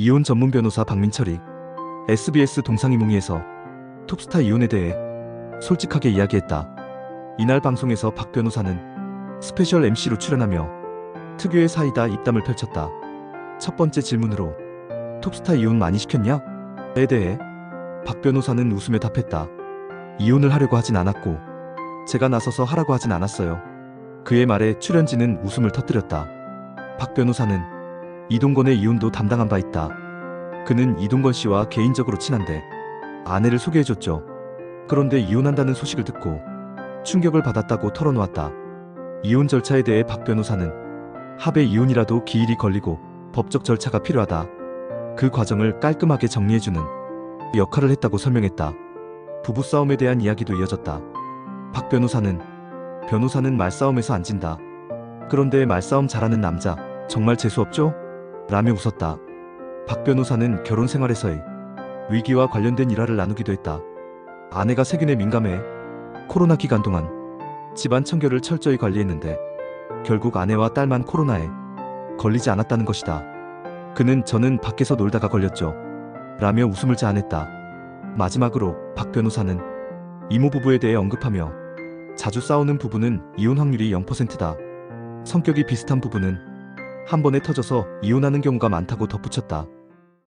이혼 전문 변호사 박민철이 SBS 동상이몽이에서 톱스타 이혼에 대해 솔직하게 이야기했다. 이날 방송에서 박 변호사는 스페셜 MC로 출연하며 특유의 사이다 입담을 펼쳤다. 첫 번째 질문으로 톱스타 이혼 많이 시켰냐? 에 대해 박 변호사는 웃으며 답했다. 이혼을 하려고 하진 않았고 제가 나서서 하라고 하진 않았어요. 그의 말에 출연진은 웃음을 터뜨렸다. 박 변호사는 이동건의 이혼도 담당한 바 있다. 그는 이동건 씨와 개인적으로 친한데 아내를 소개해줬죠. 그런데 이혼한다는 소식을 듣고 충격을 받았다고 털어놓았다. 이혼 절차에 대해 박 변호사는 합의 이혼이라도 기일이 걸리고 법적 절차가 필요하다. 그 과정을 깔끔하게 정리해주는 역할을 했다고 설명했다. 부부싸움에 대한 이야기도 이어졌다. 박 변호사는 변호사는 말싸움에서 안 진다. 그런데 말싸움 잘하는 남자 정말 재수없죠? 라며 웃었다. 박 변호사는 결혼 생활에서의 위기와 관련된 일화를 나누기도 했다. 아내가 세균에 민감해 코로나 기간 동안 집안 청결을 철저히 관리했는데 결국 아내와 딸만 코로나에 걸리지 않았다는 것이다. 그는 저는 밖에서 놀다가 걸렸죠. 라며 웃음을 자아냈다. 마지막으로 박 변호사는 이모 부부에 대해 언급하며 자주 싸우는 부부는 이혼 확률이 0%다. 성격이 비슷한 부부는 한 번에 터져서 이혼하는 경우가 많다고 덧붙였다.